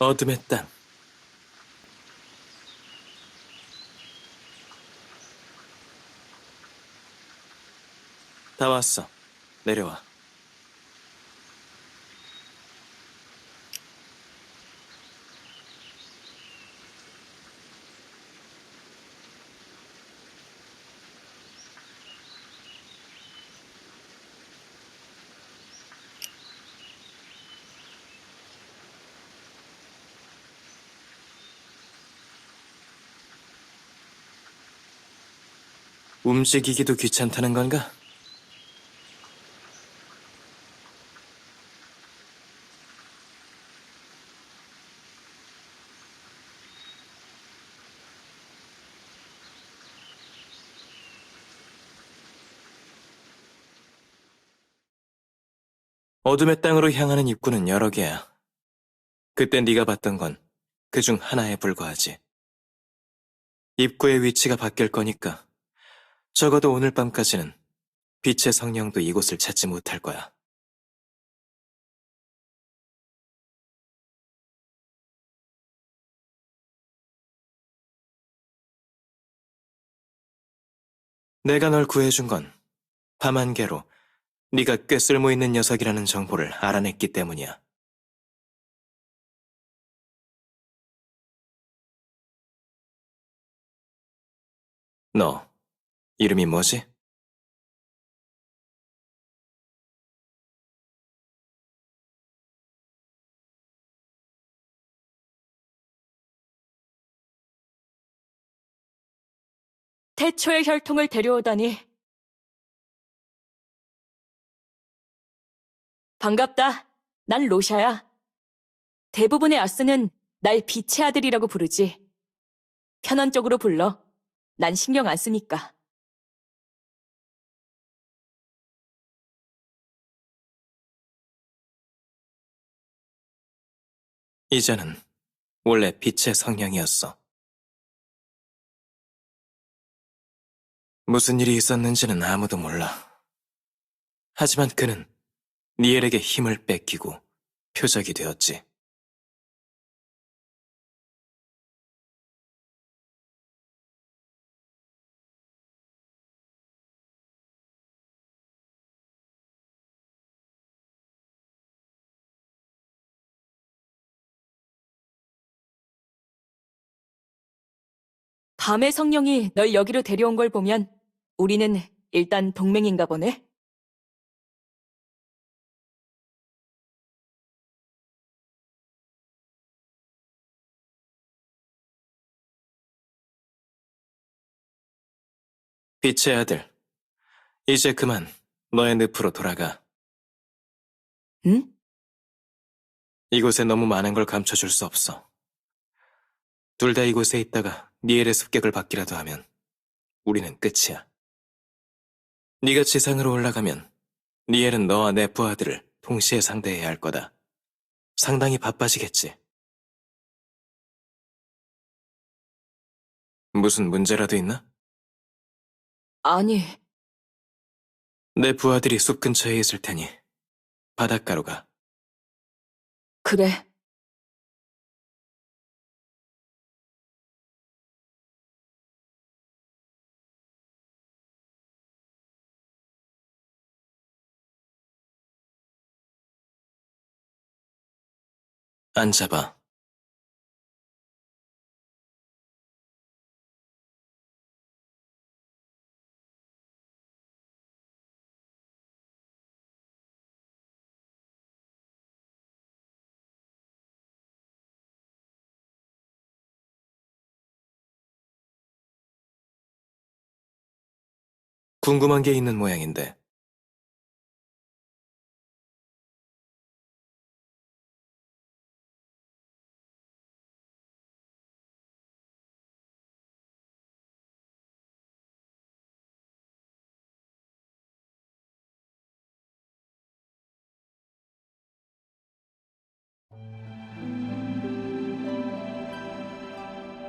어둠의 땅. 다 왔어. 내려와. 움직이기도 귀찮다는 건가? 어둠의 땅으로 향하는 입구는 여러 개야. 그때 네가 봤던 건 그 중 하나에 불과하지. 입구의 위치가 바뀔 거니까 적어도 오늘 밤까지는 빛의 성령도 이곳을 찾지 못할 거야. 내가 널 구해준 건 밤한개로 네가 꽤 쓸모있는 녀석이라는 정보를 알아냈기 때문이야. 너 이름이 뭐지? 태초의 혈통을 데려오다니. 반갑다. 난 로샤야. 대부분의 아스는 날 빛의 아들이라고 부르지. 편안적으로 불러. 난 신경 안 쓰니까. 이제는 원래 빛의 성령이었어. 무슨 일이 있었는지는 아무도 몰라. 하지만 그는 니엘에게 힘을 뺏기고 표적이 되었지. 밤의 성령이 널 여기로 데려온 걸 보면 우리는 일단 동맹인가 보네. 빛의 아들, 이제 그만 너의 늪으로 돌아가. 응? 이곳에 너무 많은 걸 감춰줄 수 없어. 둘 다 이곳에 있다가 니엘의 습격을 받기라도 하면 우리는 끝이야. 네가 지상으로 올라가면 니엘은 너와 내 부하들을 동시에 상대해야 할 거다. 상당히 바빠지겠지. 무슨 문제라도 있나? 아니, 내 부하들이 숲 근처에 있을 테니 바닷가로 가. 그래. 앉아봐. 궁금한 게 있는 모양인데,